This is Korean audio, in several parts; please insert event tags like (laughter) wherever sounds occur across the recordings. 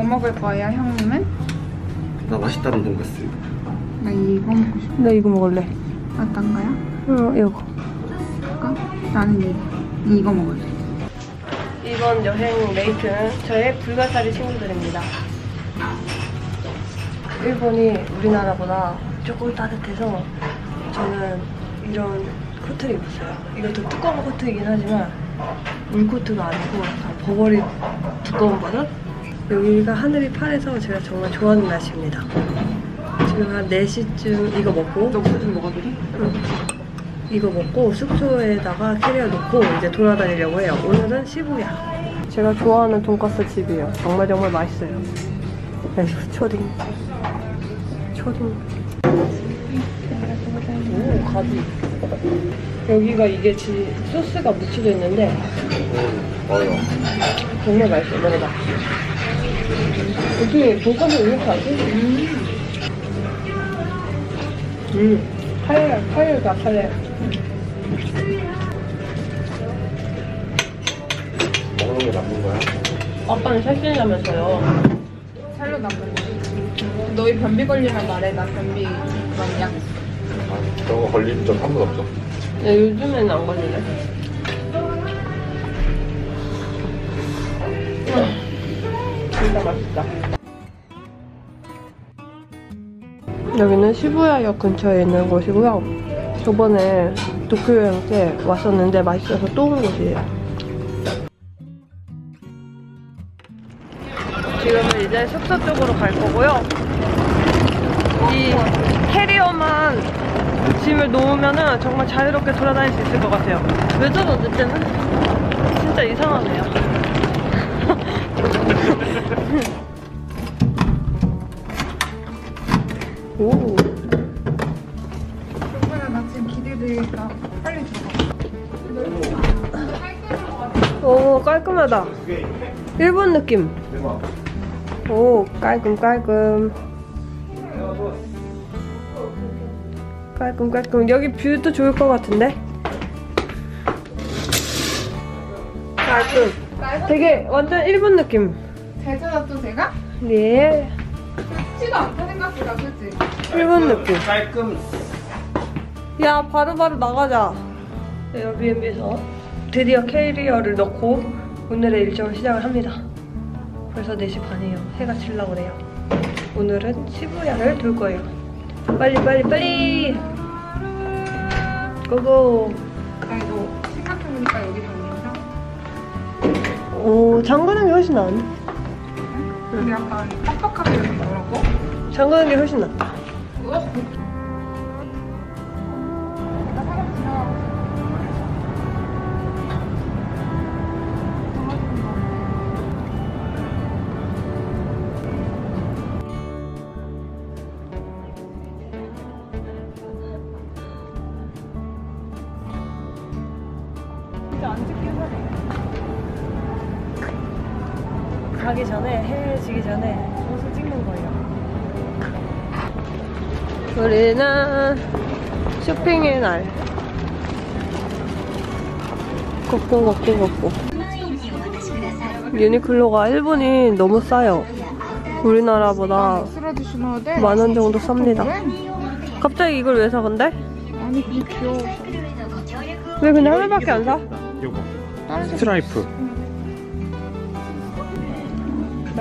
뭐 먹을 거예요, 형님은? 나 맛있다는 돈가스. 나 이거 먹고 싶어. 나 이거 먹을래. 어떤 거요? 응, 이거. 이거? 나는 이거. 이거 먹을래. 이번 여행 메이트는 저의 불가사리 친구들입니다. 일본이 우리나라보다 조금 따뜻해서 저는 이런 코트를 입었어요. 이것도 두꺼운 코트이긴 하지만 물코트가 아니고 버버리 두꺼운 버전? 여기가 하늘이 파래서 제가 정말 좋아하는 날씨입니다. 지금 한 4시쯤 이거 먹고 너무좀 먹어드리? 이거 먹고 숙소에다가 캐리어 놓고 이제 돌아다니려고 해요. 오늘은 시부야. 제가 좋아하는 돈가스 집이에요. 정말 정말 맛있어요. 에휴, 초딩. 초딩. 오, 가지. 여기가 이게 지, 소스가 묻혀져 있는데 맞아. 정말 맛있어. 먹어봐. 어떻게 돈가스 이렇게 하지? 음. 음. 칼, 칼가 칼. 먹는 게 남는 거야? 아빠는 살찌려면서요. 살로 남는 거. 너희 변비 걸리면 말해. 나 변비 그런 약. 아, 그런 거 걸리는 적한번 없어. 야, 요즘에는 안 걸리네. 진짜 맛있다. 여기는 시부야역 근처에 있는 곳이고요. 저번에 도쿄 여행 때 왔었는데 맛있어서 또 온 곳이에요. 지금은 이제 숙소 쪽으로 갈 거고요. 이 캐리어만 짐을 놓으면은 정말 자유롭게 돌아다닐 수 있을 것 같아요. 왜 저러지 때 깔끔하다. 일본 느낌. 오 깔끔 깔끔. 깔끔 깔끔. 여기 뷰도 좋을 것 같은데? 깔끔. 되게 완전 일본 느낌. 잘 찾았어, 제가? 네. 쉽지도 않다 생각보다, 그치? 일본 느낌. 깔끔. 야, 바로 바로 나가자. 에어비앤비에서 드디어 캐리어를 넣고 오늘의 일정을 시작을 합니다. 벌써 4시 반이에요. 해가 질라고 그래요. 오늘은 시부야를 돌 거예요. 빨리, 빨리, 빨리! 고고! 나 이거 생각해보니까 여기 정리인가? 오, 장가는 게 훨씬 나은데? 근데 약간 빡빡하게 여기 뭐라고? 장가는 게 훨씬 낫다. 어? 가기 전에, 해 지기 전에 옷을 찍는 거예요. 우리는 쇼핑의 날. 걷고 걷고 걷고. 유니클로가 일본이 너무 싸요. 우리나라보다? 만 원 정도 쌉니다. 갑자기 이걸 왜 사 근데? 아니 근데 귀여워서 왜 근데 하나밖에 안 사? 요거. 스트라이프.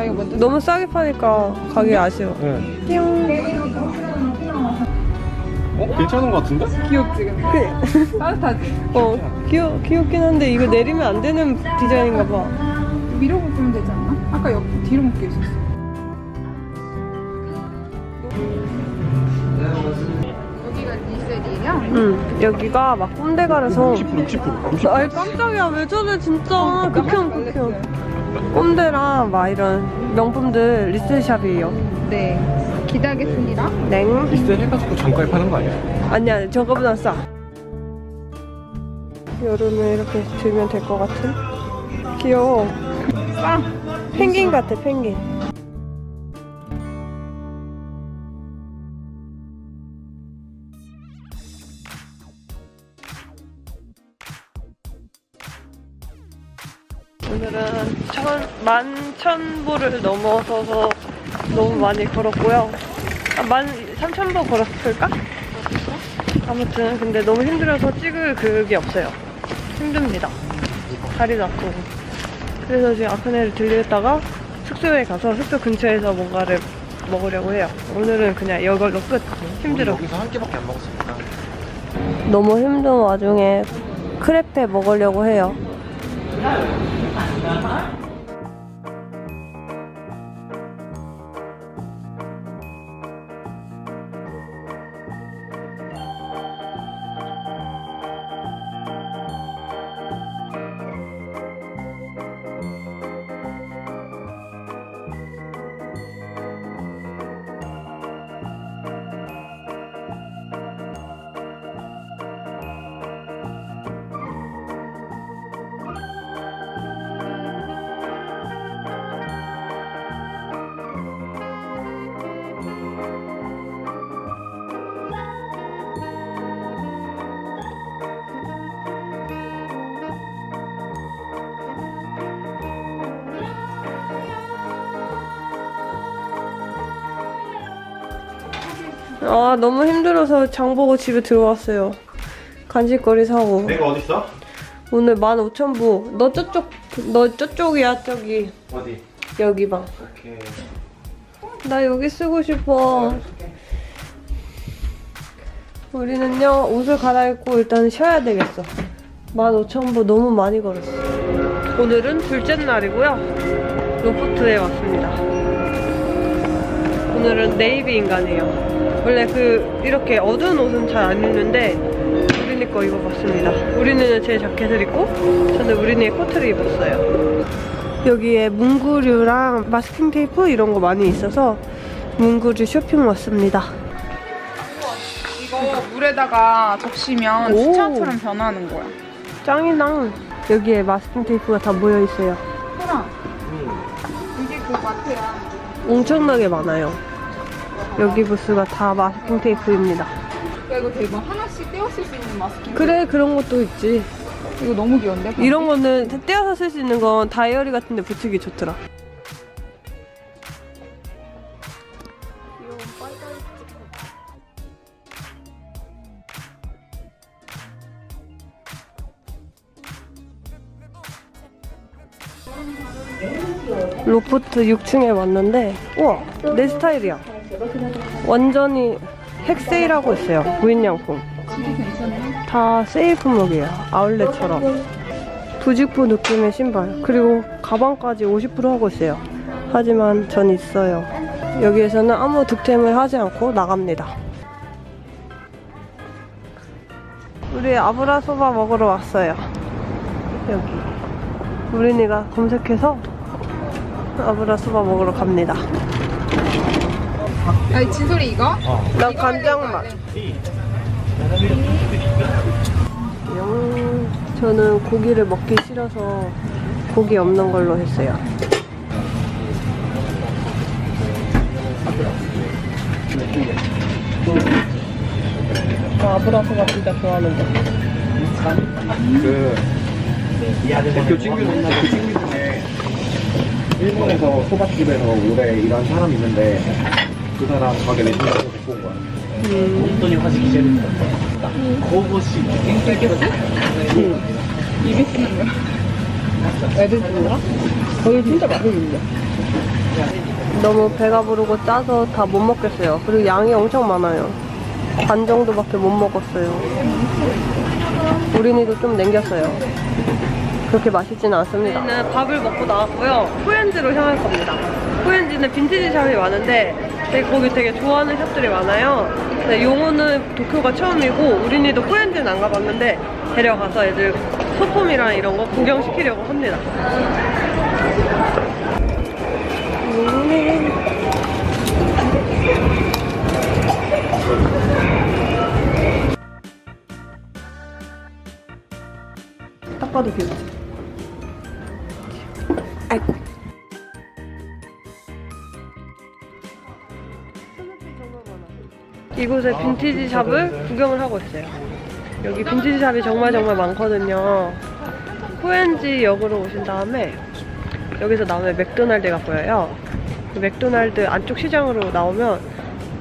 먼저 너무 싸게 파니까 가기 아쉬워. 응. 뿅. 어? 괜찮은 거 같은데? 귀엽지 근데 그, (laughs) 따뜻하지? 어, 귀여, 귀엽긴 한데 이거 내리면 안 되는 디자인인가 봐. 위로 묶으면 되지 않나? 아까 옆 뒤로 묶여 있었어 여기가? 응, 여기가 막 꼰대 가라서. 60%, 60%. 60%. 아이 깜짝이야 왜 저래 진짜 극혐 극혐 꼼데랑 막 이런 명품들 리셀샵이에요. 네. 기대하겠습니다. 냉 리셀 해가지고 정가에 파는 거 아니야? 아니야 저거보다 싸. 여름에 이렇게 들면 될 것 같은? 귀여워. 싸 펭귄 같아 펭귄 오늘은 천, 만천보를 넘어서서 너무 많이 걸었고요. 아, 만 삼천보 걸었을까? 아무튼 근데 너무 힘들어서 찍을 그게 없어요. 힘듭니다. 다리도 아프고. 그래서 지금 아크네를 들렸다가 숙소에 가서 숙소 근처에서 뭔가를 먹으려고 해요. 오늘은 그냥 이걸로 끝. 힘들어. 여기서 한 끼밖에 안 먹었으니까. 너무 힘든 와중에 크레페 먹으려고 해요. Uhum. 아 너무 힘들어서 장 보고 집에 들어왔어요. 간식거리 사고. 내가 어디 있어? 오늘 15,000부. 너 저쪽, 너 저쪽이야, 저기. 어디? 여기 방. 오케이. 나 여기 쓰고 싶어. 우리는요, 옷을 갈아입고 일단 쉬어야 되겠어. 15,000부 너무 많이 걸었어. 오늘은 둘째 날이고요. 로프트에 왔습니다. 오늘은 네이비 인간이에요. 원래 그, 이렇게 어두운 옷은 잘 안 입는데, 우리네 거 입어봤습니다. 우리는 제 자켓을 입고, 저는 우리네 코트를 입었어요. 여기에 문구류랑 마스킹 테이프 이런 거 많이 있어서 문구류 쇼핑 왔습니다. 이거 물에다가 적시면 오. 수차처럼 변하는 거야. 짱이랑 여기에 마스킹 테이프가 다 모여 있어요. 호랑. 이게 그 마트야. 엄청나게 많아요. 여기 부스가 다 마스킹 테이프입니다. 야, 이거 대박. 하나씩 떼었을 수 있는 마스킹. 그래 그런 것도 있지. 이거 너무 귀여운데? 이런 거는 떼어서 쓸 수 있는 건 다이어리 같은 데 붙이기 좋더라. 로프트 6층에 왔는데 우와 내 스타일이야 완전히 핵세일하고 있어요 무인양품. 다 세일 품목이에요. 아울렛처럼. 부직포 느낌의 신발. 그리고 가방까지 50% 하고 있어요. 하지만 전 있어요. 여기에서는 아무 득템을 하지 않고 나갑니다. 우리 아브라소바 먹으러 왔어요. 여기. 우린이가 검색해서 아브라소바 먹으러 갑니다. 아니, 진솔이 이거? 나 간장 맛. 영, 저는 고기를 먹기 싫어서 고기 없는 걸로 했어요. 저 아브라소가 진짜 좋아하는데. 그 대표 친구 그 친구 중에 일본에서 소밥집에서 오래 일한 사람 있는데 그 사람 가게 내주려고 데리고 온 거야. 목돈이 화식이 제일 좋다. 그것이 응. 입에 쓰는 거야? 애들 주는가? 거기 진짜 맛있는데. 너무 배가 부르고 짜서 다 못 먹겠어요. 그리고 양이 엄청 많아요. 반 정도밖에 못 먹었어요. 우린이도 좀 남겼어요. 그렇게 맛있지는 않습니다. 저희는 밥을 먹고 나왔고요. 후엔즈로 향할 겁니다. 후엔즈는 빈티지 샵이 많은데 되게 거기 되게 좋아하는 샵들이 많아요. 근데 용호는 도쿄가 처음이고 우린이도 후엔즈는 안 가봤는데 데려가서 애들 소품이랑 이런 거 구경시키려고 합니다. 음. 딱 봐도 귀엽지? 이곳에 빈티지 샵을 구경을 하고 있어요. 여기 빈티지 샵이 정말 정말 많거든요. 코엔지 역으로 오신 다음에 여기서 나오면 맥도날드가 보여요. 그 맥도날드 안쪽 시장으로 나오면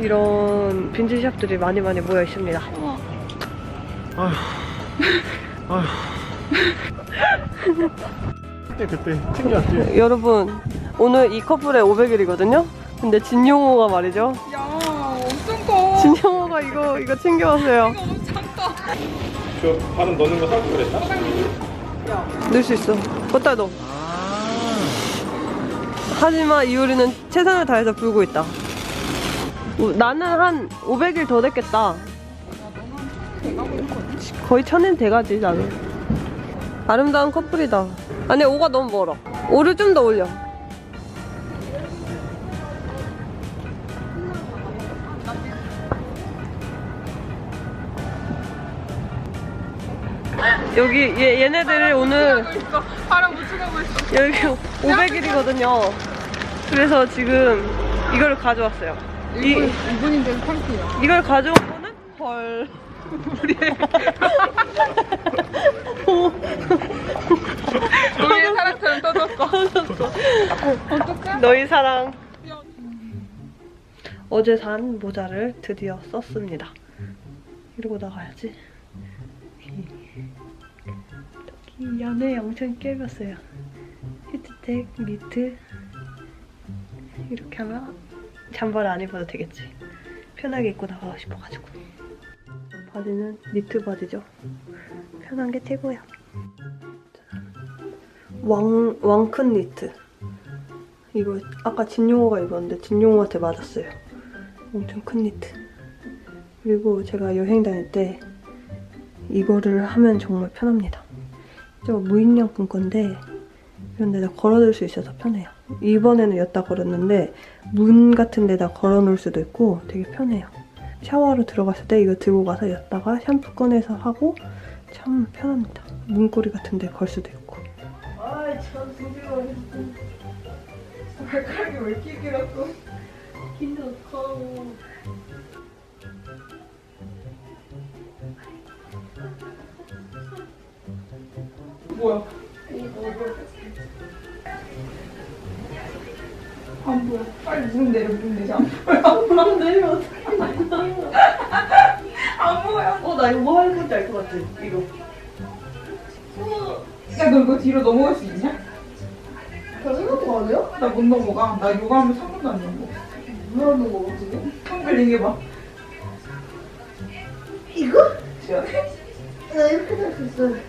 이런 빈티지 샵들이 많이 많이 모여 있습니다. 그때 그때 챙겨왔지. 여러분 오늘 이 커플의 500일이거든요. 근데 진용호가 말이죠. 야. 진용호가 이거 이거 챙겨왔어요. 저 발음 넣는 거 사고 그랬다? 넣을 수 있어. 걷다 넣어. 하지만 이효리는 최선을 다해서 불고 있다. 우- 나는 한 500일 더 됐겠다. 거의 천엔 돼가지 나는. 아름다운 커플이다. 아니 오가 너무 멀어. 오를 좀 더 올려. 여기 얘, 얘네들을 오늘. 바람 못 추가고 있어. 여기 500일이거든요. 그래서 지금 이걸 가져왔어요. 이, 이분인데 팬티야. 이걸 가져온 거는 헐. 우리의 사랑처럼 떠졌어. 어떡해? 너희 사랑. 어제 산 모자를 드디어 썼습니다. 이러고 나가야지. 연애 영상 깨봤어요. 히트텍, 니트. 이렇게 하면 잠바를 안 입어도 되겠지. 편하게 입고 나가고 싶어가지고. 바지는 니트 바지죠. 편한 게 최고야. 왕, 왕큰 니트. 이거 아까 진용호가 입었는데 진용호한테 맞았어요. 엄청 큰 니트. 그리고 제가 여행 다닐 때 이거를 하면 정말 편합니다. 저 무인양품 건데 이런 데다 걸어둘 수 있어서 편해요. 이번에는 여기다 걸었는데 문 같은 데다 걸어놓을 수도 있고 되게 편해요. 샤워하러 들어갔을 때 이거 들고 가서 여기다가 샴푸 꺼내서 하고 참 편합니다. 문고리 같은 데 걸 수도 있고. 아이 참 두려워. (laughs) 발가락이 왜 이렇게 길었어? 긴데 어떡하고. 뭐야? 안 보여. 빨리 문 내려, 문 내려. 안 보여. 안 내리면 어떡해. 안 보여. 어, 나 이거 뭐 하는 건지 알 것 같아. 이거. 야, 너 이거 뒤로 넘어갈 수 있냐? 저 생각도 안 해요? 나못 넘어가. 나 요가하면 3분도 안 넘어. 왜 하는 거 지금? 한글 얘기해봐. 이거? 시원해? 나 이렇게 될 수 있어.